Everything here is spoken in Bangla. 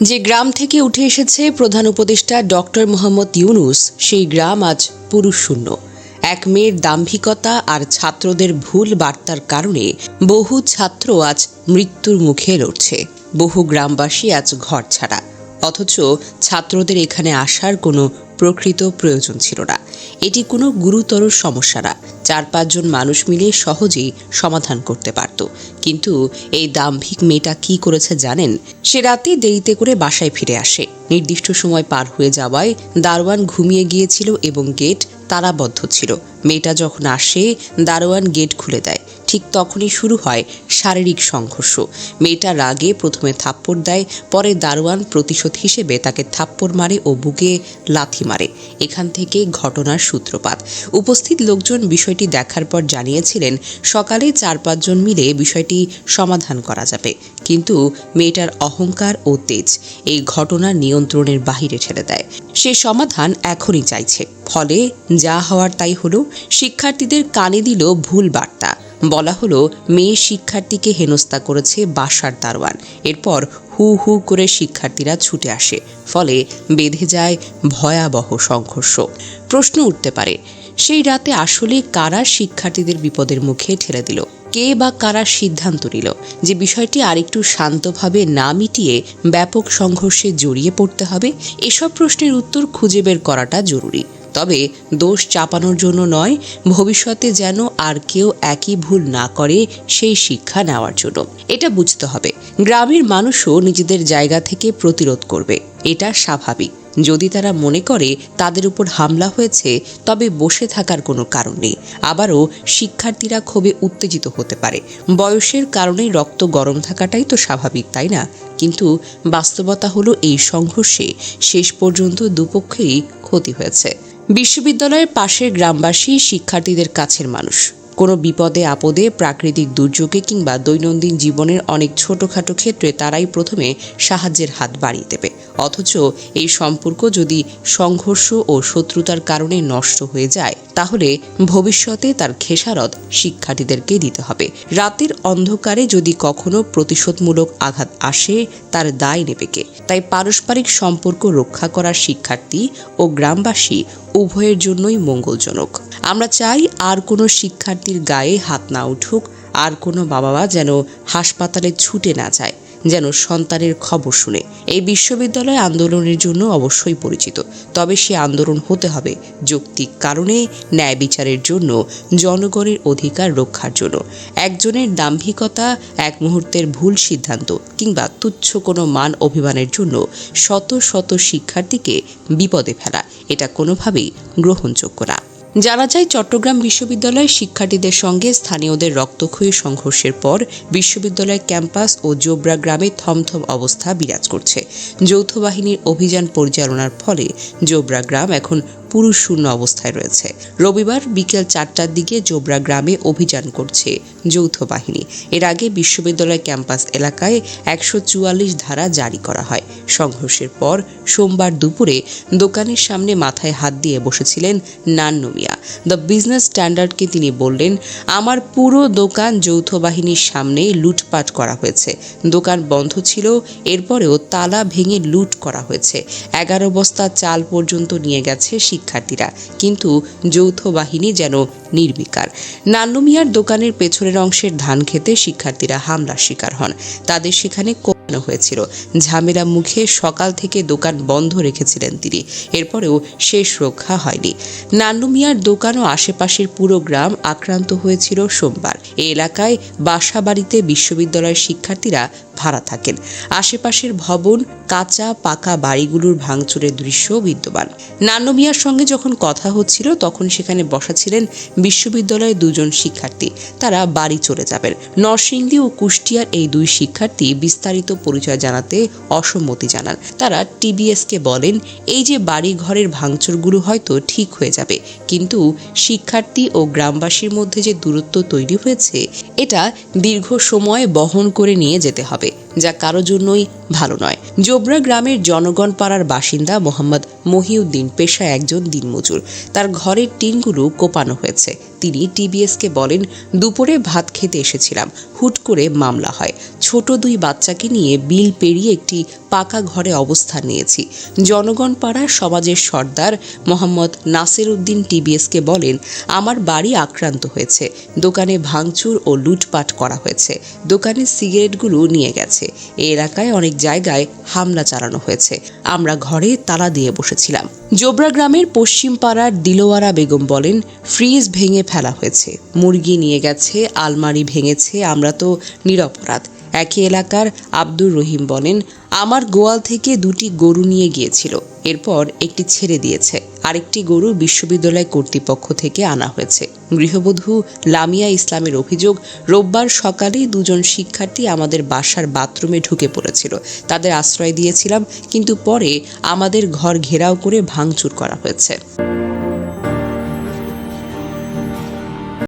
যে গ্রাম থেকে উঠে এসেছে প্রধান উপদেষ্টা ডক্টর মোহাম্মদ ইউনুস, সেই গ্রাম আজ পুরুষ শূন্য এক মেয়ের দাম্ভিকতা আর ছাত্রদের ভুল বার্তার কারণে বহু ছাত্র আজ মৃত্যুর মুখে লড়ছে। বহু গ্রামবাসী আজ ঘর ছাড়া। অথচ ছাত্রদের এখানে আসার কোনো প্রকৃত প্রয়োজন ছিল না। এটি কোনো গুরুতর সমস্যা না। চার পাঁচজন মানুষ মিলে সহজেই সমাধান করতে পারত। কিন্তু এই দাম্ভিক মেয়েটা কি করেছে জানেন? সে রাতে দেরিতে করে বাসায় ফিরে আসে। নির্দিষ্ট সময় পার হয়ে যাওয়ায় দারোয়ান ঘুমিয়ে গিয়েছিল এবং গেট তারাবদ্ধ ছিল। মেয়েটা যখন আসে, দারোয়ান গেট খুলে দেয়। ঠিক তখনই শুরু হয় শারীরিক সংঘর্ষ। মেয়েটা রাগে প্রথমে থাপ্পড় দেয়, পরে দারোয়ান প্রতিশোধ হিসেবে তাকে থাপ্পড় মারে ও বুকে লাথি মারে। এখান থেকে ঘটনার সূত্রপাত। উপস্থিত লোকজন বিষয়টি দেখার পর জানিয়েছিলেন, সকালে চার পাঁচজন মিলে বিষয়টি সমাধান করা যাবে। কিন্তু মেয়েটার অহংকার ও তেজ এই ঘটনা নিয়ন্ত্রণের বাহিরে ঠেলে দেয়। সে সমাধান এখনই চাইছে। ফলে যা হওয়ার তাই হলো, শিক্ষার্থীদের কানে দিল ভুল বার্তা। বলা হলো, মেয়ে শিক্ষার্থীকে হেনস্থা করেছে বাসার দারোয়ান। এরপর হু হু করে শিক্ষার্থীরা ছুটে আসে, ফলে বেঁধে যায় ভয়াবহ সংঘর্ষ। প্রশ্ন উঠতে পারে, সেই রাতে আসলে কারা শিক্ষার্থীদের বিপদের মুখে ঠেলে দিল? কে বা কারা সিদ্ধান্ত নিল যে বিষয়টি আরেকটু শান্তভাবে না মিটিয়ে ব্যাপক সংঘর্ষে জড়িয়ে পড়তে হবে? এসব প্রশ্নের উত্তর খুঁজে বের করাটা জরুরি। তবে দোষ চাপানোর জন্য নয়, ভবিষ্যতে যেন আর কেউ একই ভুল না করে সেই শিক্ষা নেওয়ার জন্য। এটা বুঝতে হবে। গ্রামের মানুষও নিজেদের জায়গা থেকে প্রতিরোধ করবে। এটা স্বাভাবিক। যদি তারা মনে করে তাদের উপর হামলা হয়েছে, তবে বসে থাকার কোনো কারণ নেই। আবারও শিক্ষার্থীরা ক্ষোভে উত্তেজিত হতে পারে। বয়সের কারণেই রক্ত গরম থাকাটাই তো স্বাভাবিক, তাই না? কিন্তু বাস্তবতা হলো এই সংঘর্ষে শেষ পর্যন্ত দুপক্ষেরই ক্ষতি হয়েছে। বিশ্ববিদ্যালয়ের পাশের গ্রামবাসী শিক্ষার্থীদের কাছের মানুষ। কোনো বিপদে, আপদে, প্রাকৃতিক দুর্যোগে কিংবা দৈনন্দিন জীবনের অনেক ছোটোখাটো ক্ষেত্রে তারাই প্রথমে সাহায্যের হাত বাড়িয়ে দেবে। অথচ এই সম্পর্ক যদি সংঘর্ষ ও শত্রুতার কারণে নষ্ট হয়ে যায় তাহলে ভবিষ্যতে তার খেসারত শিক্ষার্থীদেরকে দিতে হবে। রাতের অন্ধকারে যদি কখনো প্রতিশোধমূলক আঘাত আসে, তার দায় নেবে কে? তাই পারস্পরিক সম্পর্ক রক্ষা করার শিক্ষার্থী ও গ্রামবাসী উভয়ের জন্যই মঙ্গলজনক। আমরা চাই আর কোনো শিক্ষার্থীর গায়ে হাত না উঠুক, আর কোনো বাবা মা যেন হাসপাতালে ছুটে না যায়। যেন সন্তানের খবর শুনে। এই বিশ্ববিদ্যালয় আন্দোলনের জন্য অবশ্যই পরিচিত। তবে সে আন্দোলন হতে হবে যৌক্তিক কারণে ন্যায় বিচারের জন্য, জনগণের অধিকার রক্ষার জন্য। একজনের দাম্ভিকতা এক মুহূর্তের ভুল সিদ্ধান্ত কিংবা তুচ্ছ কোনো মান অভিমানের জন্য শত শত শিক্ষার্থীকে বিপদে ফেলা, এটা কোনোভাবেই গ্রহণযোগ্য না। জানা যায়, চট্টগ্রাম বিশ্ববিদ্যালয়ের শিক্ষার্থীদের সঙ্গে স্থানীয়দের রক্তক্ষয়ী সংঘর্ষের পর বিশ্ববিদ্যালয় ক্যাম্পাস ও জোবরা গ্রামে থমথম অবস্থা বিরাজ করছে। যৌথ বাহিনীর অভিযান পরিচালনার ফলে জোবরা গ্রাম এখন পুরুষ শূন্য অবস্থায় রয়েছে। রবিবার বিকেল চারটার দিকে জোবরা গ্রামে অভিযান করছে যৌথ বাহিনী। এর আগে বিশ্ববিদ্যালয় ক্যাম্পাস এলাকায় একশো চুয়াল্লিশ ধারা জারি করা হয়। সংঘর্ষের পর সোমবার দুপুরে দোকানের সামনে মাথায় হাত দিয়ে বসেছিলেন নান্নু মিয়া দ্য বিজনেস স্ট্যান্ডার্ডকে তিনি বললেন, আমার পুরো দোকান যৌথ বাহিনীর সামনে লুটপাট করা হয়েছে। দোকান বন্ধ ছিল, এরপরেও তালা ভেঙে লুট করা হয়েছে। এগারো বস্তা চাল পর্যন্ত নিয়ে গেছে শিক্ষার্থীরা। কিন্তু যৌথ বাহিনী যেন নির্বিকার। নান্নু মিয়ার দোকানের পেছনের অংশের ধান খেতে শিক্ষার্থীরা হামলার শিকার হন। তাদের সেখানে কোপানো হয়েছিল। ঝামেলা মুখে সকাল থেকে দোকান বন্ধ রেখেছিলেন তিনি। এরপরেও শেষ রক্ষা হয়নি। নান্নু মিয়ার দোকান ও আশেপাশের পুরো গ্রাম আক্রান্ত হয়েছিল সোমবার। এ এলাকায় বাসা বাড়িতে বিশ্ববিদ্যালয়ের শিক্ষার্থীরা ভাড়া থাকেন। আশেপাশের ভবন, কাঁচা, পাকা বাড়িগুলোর ভাঙচুরের দৃশ্য বিদ্যমান। নান্নু মিয়ার সঙ্গে যখন কথা হচ্ছিল, তখন সেখানে বসা ছিলেন বিশ্ববিদ্যালয়ের দুজন শিক্ষার্থী। তারা বাড়ি চলে যাবেন। নরসিংদী ও কুষ্টিয়ার এই দুই শিক্ষার্থী বিস্তারিত পরিচয় জানাতে অসম্মতি জানান। তারা টিবিএসকে বলেন, এই যে বাড়ি ঘরের ভাঙচুরগুলো হয়তো ঠিক হয়ে যাবে, কিন্তু শিক্ষার্থী ও গ্রামবাসীর মধ্যে যে দূরত্ব তৈরি হয়েছে, এটা দীর্ঘ সময় বহন করে নিয়ে যেতে হবে। যা কারও জন্যই ভালো নয়। জোবরা গ্রামের জনগণ পাড়ার বাসিন্দা মোহাম্মদ মহিউদ্দিন পেশায় একজন দিনমজুর। তার ঘরের টিনগুলো কোপানো হয়েছে। তিনি টিবিএসকে বলেন, দুপুরে ভাত খেতে এসেছিলাম। হুট করে মামলা হয়। ছোট দুই বাচ্চাকে নিয়ে বিল পেরিয়ে একটি পাকা ঘরে অবস্থান নিয়েছি। জনগণ পাড়ার সমাজের সর্দার মোহাম্মদ নাসির উদ্দিন টিবিএসকে বলেন, আমার বাড়ি আক্রান্ত হয়েছে। দোকানে ভাঙচুর ও লুটপাট করা হয়েছে। দোকানের সিগারেটগুলো নিয়ে গেছে। এই এলাকায় অনেক জায়গায় হামলা চালানো হয়েছে। আমরা ঘরে তালা দিয়ে বসেছিলাম। জোবরা গ্রামের পশ্চিম পাড়ার দিলোয়ারা বেগম বলেন, ফ্রিজ ভেঙে ফেলা হয়েছে। মুরগি নিয়ে গেছে, আলমারি ভেঙেছে, আমরা তো নিরপরাধ। একই এলাকার আব্দুর রহিম বলেন, আমার গোয়াল থেকে দুটি গরু নিয়ে গিয়েছিল। এরপর একটি ছেড়ে দিয়েছে। আরেকটি গরু বিশ্ববিদ্যালয় কর্তৃপক্ষ থেকে আনা হয়েছে। গৃহবধূ লামিয়া ইসলামের অভিযোগ, রোববার সকালেই দুজন শিক্ষার্থী আমাদের বাসার বাথরুমে ঢুকে পড়েছিল। তাদের আশ্রয় দিয়েছিলাম, কিন্তু পরে আমাদের ঘর ঘেরাও করে ভাঙচুর করা হয়েছে।